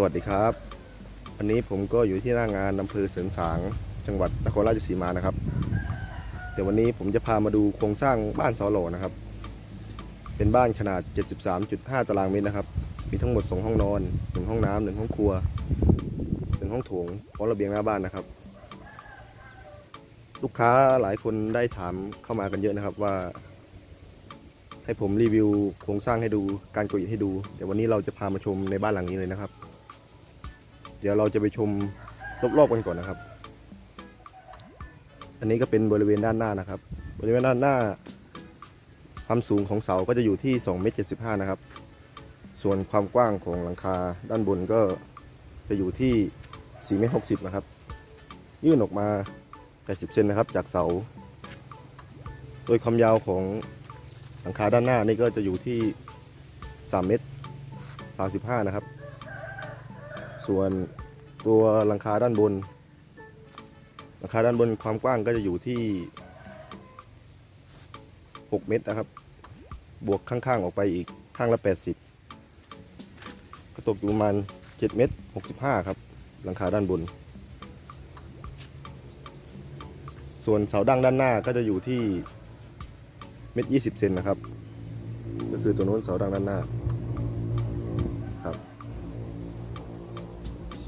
สวัสดีครับ วันนี้ผมก็อยู่ที่หน้างานอำเภอเสริงสาง จังหวัดนครราชสีมานะครับ เดี๋ยววันนี้ผมจะพามาดูโครงสร้างบ้านเสาโหลนะครับ เป็นบ้านขนาด 73.5 ตารางเมตรนะครับ มีทั้งหมด 2 ห้องนอน 1 ห้องน้ำหนึ่งห้องครัวหนึ่งห้องโถงพร้อมระเบียงหน้าบ้านนะครับ ลูกค้าหลายคนได้ถามเข้ามากันเยอะนะครับว่าให้ผมรีวิวโครงสร้างให้ดูการก่ออิฐให้ดู เดี๋ยววันนี้เราจะพามาชมในบ้านหลังนี้เลยนะครับ เดี๋ยวเราจะไปชมรอบๆกันก่อนนะครับ อันนี้ก็เป็นบริเวณด้านหน้านะครับ บริเวณด้านหน้า ความสูงของเสาก็จะอยู่ที่2เมตร75นะครับ ส่วนความกว้างของหลังคาด้านบนก็จะอยู่ที่4เมตร60นะครับ ยื่นออกมา 80เซนนะครับ จากเสา โดยความยาวของหลังคาด้านหน้านี่ก็จะอยู่ที่3เมตร35นะครับ ส่วนตัวหลังคาด้านบนหลังคาด้านบนความกว้างก็จะอยู่ที่ 6 เมตรนะครับ บวกข้างๆออกไปอีกข้างละ 80 ก็ตกอยู่ประมาณ 7 เมตร 65 ครับ หลังคาด้านบน ส่วนเสาดั้งด้านหน้าก็จะอยู่ที่เมตรยี่สิบเซนนะครับ ก็คือตัวโน้นเสาดั้งด้านหน้า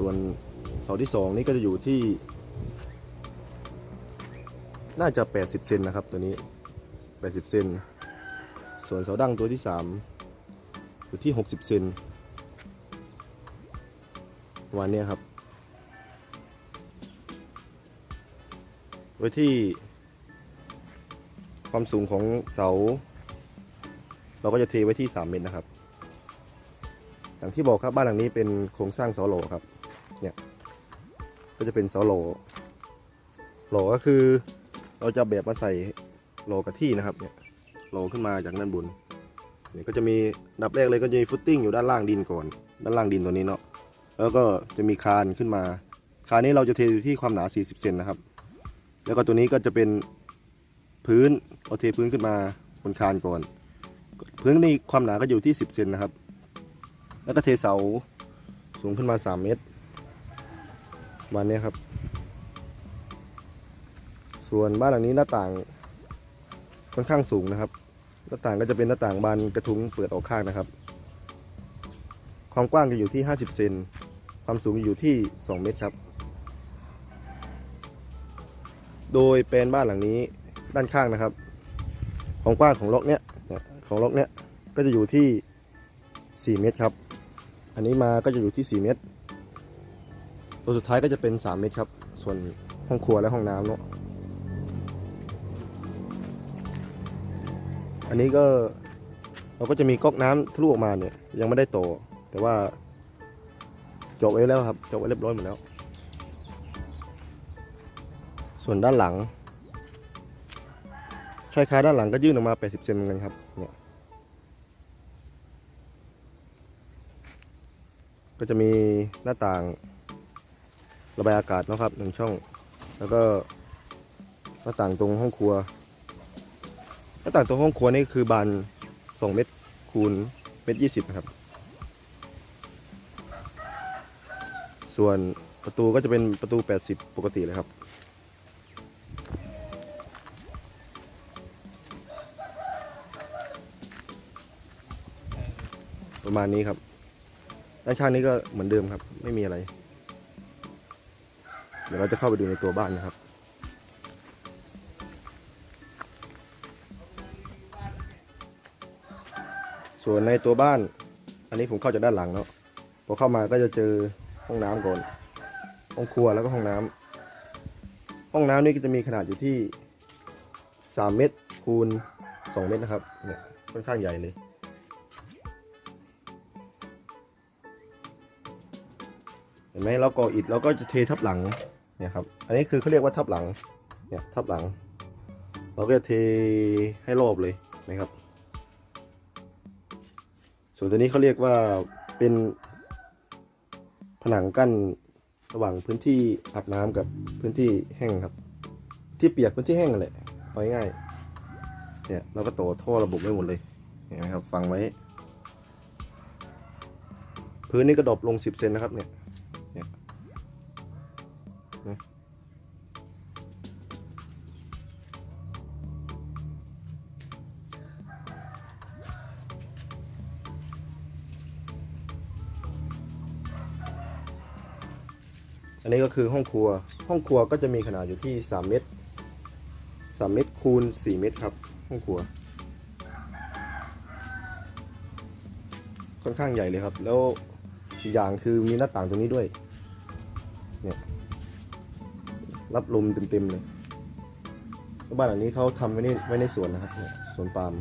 ส่วนเสาที่สองนี่ก็จะอยู่ที่ น่าจะ 80 เซนนะครับตัวนี้ 80 เซนส่วนเสาดั้งตัวที่สามอยู่ที่ 60 เซนประมาณเนี้ครับ ไว้ที่ความสูงของเสา เราก็จะเทไว้ที่ 3 เมตรนะครับ อย่างที่บอกครับบ้านหลังนี้เป็นโครงสร้างเสาโหลครับ ก็จะเป็นเสาโหลโหลก็คือเราจะแบบมาใส่โหลกับที่นะครับเนี่ยโหลขึ้นมาจากด้านบนเนี่ยก็จะมีดับแรกเลยก็จะมีฟุตติ้งอยู่ด้านล่างดินก่อน ด้านล่างดินตัวนี้เนาะแล้วก็จะมีคานขึ้นมา คานนี้เราจะเทอยู่ที่ความหนา 40 เซนนะครับ แล้วก็ตัวนี้ก็จะเป็นพื้นเอาเทพื้นขึ้นมาบนคานก่อน พื้นนี่ความหนาก็อยู่ที่ 10 เซนนะครับ แล้วก็เทเสาสูงขึ้นมา 3 เมตร ประมาณนี้ครับ ส่วนบ้านหลังนี้หน้าต่างค่อนข้างสูงนะครับ หน้าต่างก็จะเป็นหน้าต่างบานกระทุ้งเปิดออกข้างนะครับ ความกว้างจะอยู่ที่ 50 เซน ความสูงอยู่ที่ 2 เมตรครับ โดยแปลนบ้านหลังนี้ด้านข้างนะครับ ความกว้างของล็อกเนี้ยเนี่ยของล็อกเนี้ยก็จะอยู่ที่ 4 เมตรครับ อันนี้มาก็จะอยู่ที่ 4 เมตร ตัวสุดท้ายก็จะเป็น 3 เมตรครับ ส่วนห้องครัวและห้องน้ำเนาะอันนี้ก็เราก็จะมีก๊อกน้ำทะลุออกมาเนี่ย ยังไม่ได้โต แต่ว่าจาะไว้แล้วครับจาะไว้เรียบร้อยหมดแล้ว ส่วนด้านหลังชายคาด้านหลังก็ยื่นออกมา 80 เซนเหมือนกันครับเนี่ยก็จะมีหน้าต่าง ระบายอากาศนะครับหนึ่งช่อง แล้วก็หน้าต่างตรงห้องครัวหน้าต่างตรงห้องครัวนี่คือบาน2เมตรคูณเมตรยี่สิบนะครับ ส่วนประตูก็จะเป็นประตู 80 ปกติเลยครับ ประมาณนี้ครับด้านข้างนี้ก็เหมือนเดิมครับ ไม่มีอะไร เดี๋ยวเราจะเข้าไปดูในตัวบ้านนะครับ ส่วนในตัวบ้าน อันนี้ผมเข้าจากด้านหลังเนาะพอเข้ามาก็จะเจอห้องน้ำก่อน ห้องครัวแล้วก็ห้องน้ำห้องน้ำนี่ก็จะมีขนาดอยู่ที่ 3 เมตรคูณ 2 เมตรนะครับ เนี่ยค่อนข้างใหญ่เลยเห็นไหมเราก่ออิฐเราก็จะเททับหลัง เนี่ยครับ อันนี้คือเขาเรียกว่าทับหลัง เนี่ยทับหลัง เราก็จะเทให้รอบเลยนะครับ ส่วนตัวนี้เขาเรียกว่าเป็นผนังกั้นระหว่างพื้นที่อาบน้ำกับพื้นที่แห้งครับ ที่เปียกพื้นที่แห้งนั่นแหละเอาง่าย เนี่ยเราก็ต่อท่อระบบไว้หมดเลยเห็นไหมครับ ฟังไว้ พื้นนี่ก็ดรอปลงสิบเซนนะครับเนี่ย อันนี้ก็คือห้องครัว ห้องครัวก็จะมีขนาดอยู่ที่ 3 เมตร 3 เมตรคูณ 4 เมตรครับ ห้องครัว ค่อนข้างใหญ่เลยครับ แล้วอย่างคือมีหน้าต่างตรงนี้ด้วย เนี่ย รับลมเต็มๆเลยแล้วบ้านหลังนี้เขาทำไว้ในไว้ในสวนนะครับเนี่ยสวนปาล์ม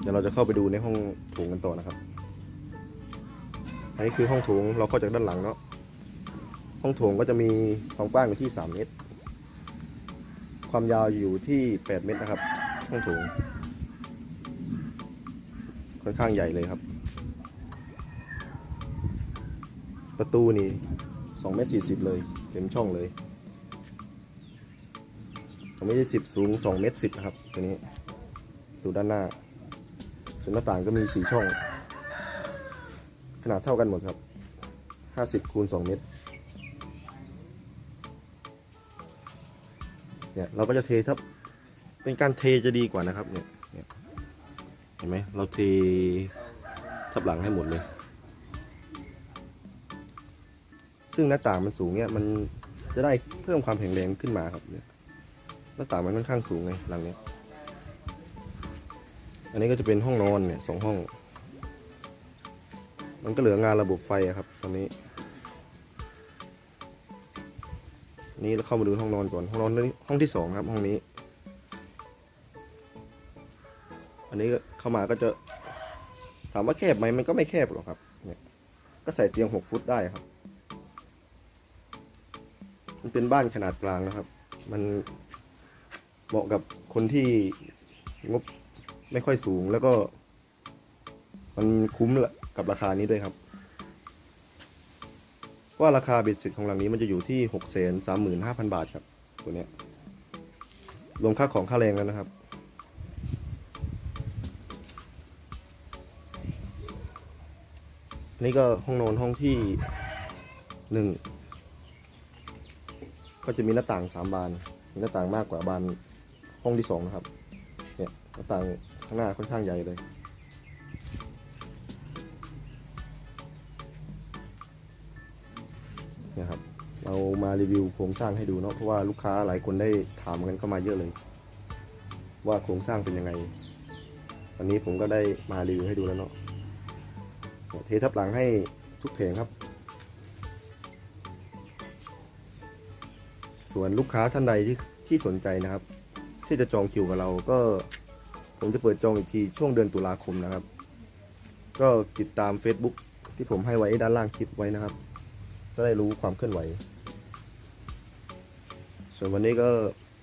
เดี๋ยวเราจะเข้าไปดูในห้องโถงกันต่อนะครับ อันนี้คือห้องโถงเราเข้าจากด้านหลังเนาะห้องโถงก็จะมีความกว้างอยู่ที่ 3 เมตร ความยาวอยู่ที่ 8 เมตรนะครับ ห้องโถง ค่อนข้างใหญ่เลยครับ ประตูนี่2เมตร40 เลยเต็มช่องเลย2เมตร10สูง2เมตร10นะครับตัวนี้ดูด้านหน้าส่วนหน้าต่างก็มี 4 ช่อง ขนาดเท่ากันหมดครับ 50คูณ2เมตรเนี่ยเราก็จะเททับเป็นการเทจะดีกว่านะครับเนี่ยเห็นไหมเราเททับหลังให้หมดเลย ซึ่งหน้าต่างมันสูงเนี่ยมันจะได้เพิ่มความแข็งแรงขึ้นมาครับเนี่ยหน้าต่างมันค่อนข้างสูงไงหลังเนี้ยอันนี้ก็จะเป็นห้องนอนเนี่ยสองห้อง มันก็เหลืองานระบบไฟครับ ตอนนี้ นี่เราเข้ามาดูห้องนอนก่อน ห้องนอนห้องที่สองครับ ห้องนี้ อันนี้เข้ามาก็จะ ถามว่าแคบไหมมันก็ไม่แคบหรอกครับ เนี่ย ก็ใส่เตียงหกฟุตได้ครับ มันเป็นบ้านขนาดกลางนะครับ มันเหมาะกับคนที่งบไม่ค่อยสูงแล้วก็ มันคุ้มละ กับราคานี้ด้วยครับ ว่าราคาเบ็ดเสร็จของหลังนี้มันจะอยู่ที่หกแสนสามหมื่นห้าพันบาทครับตัวเนี้ยรวมค่าของค่าแรงแล้วนะครับนนี้ก็ห้องนอนห้องที่หนึ่งก็จะมีหน้าต่างสามบาน มีหน้าต่างมากกว่าบานห้องที่สองนะครับ เนี่ยหน้าต่างข้างหน้าค่อนข้างใหญ่เลย มารีวิวโครงสร้างให้ดูเนาะเพราะว่าลูกค้าหลายคนได้ถามกันเข้ามาเยอะเลย ว่าโครงสร้างเป็นยังไง วันนี้ผมก็ได้มารีวิวให้ดูแล้วเนาะเททับหลังให้ทุกเพลงครับ ส่วนลูกค้าท่านใดที่ที่สนใจนะครับ ที่จะจองคิวกับเราก็ ผมจะเปิดจองอีกทีช่วงเดือนตุลาคมนะครับ ก็ติดตาม Facebook ที่ผมให้ไว้ด้านล่างคลิปไว้นะครับ ก็ได้รู้ความเคลื่อนไหว ส่วนวันนี้ก็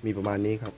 มีประมาณนี้ครับ